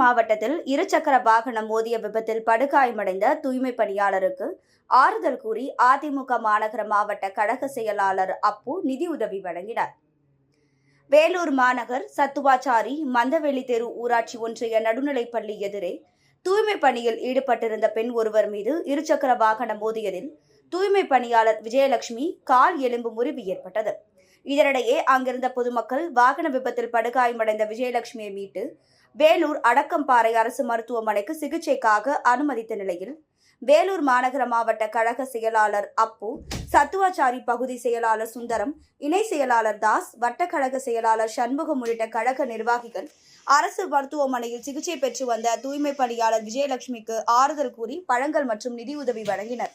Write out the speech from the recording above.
மாவட்டத்தில் இருசக்கர வாகனம் மோதிய விபத்தில் படுகாயமடைந்த தூய்மை பணியாளருக்கு ஆறுதல் கூறி அதிமுக மாநகர மாவட்ட கழக செயலாளர் அப்பு நிதியுதவி வழங்கினார். வேலூர் மாநகர் சத்துவாச்சாரி மந்தவெளி தெரு ஊராட்சி ஒன்றிய நடுநிலைப்பள்ளி எதிரே தூய்மை பணியில் ஈடுபட்டிருந்த பெண் ஒருவர் மீது இருசக்கர வாகனம் மோதியதில் தூய்மை பணியாளர் விஜயலட்சுமி கால் எலும்பு முறிவு ஏற்பட்டது. இதனிடையே அங்கிருந்த பொதுமக்கள் வாகன விபத்தில் படுகாயமடைந்த விஜயலட்சுமியை மீட்டு வேலூர் அடக்கம்பாறை அரசு மருத்துவமனைக்கு சிகிச்சைக்காக அனுமதித்த நிலையில் வேலூர் மாநகர மாவட்ட கழக செயலாளர் அப்பு சத்துவாச்சாரி பகுதி செயலாளர் சுந்தரம் இணை செயலாளர் தாஸ் வட்டக்கழக செயலாளர் சண்முகம் உள்ளிட்ட கழக நிர்வாகிகள் அரசு மருத்துவமனையில் சிகிச்சை பெற்று வந்த தூய்மை பணியாளர் விஜயலட்சுமிக்கு ஆறுதல் கூறி பழங்கள் மற்றும் நிதியுதவி வழங்கினர்.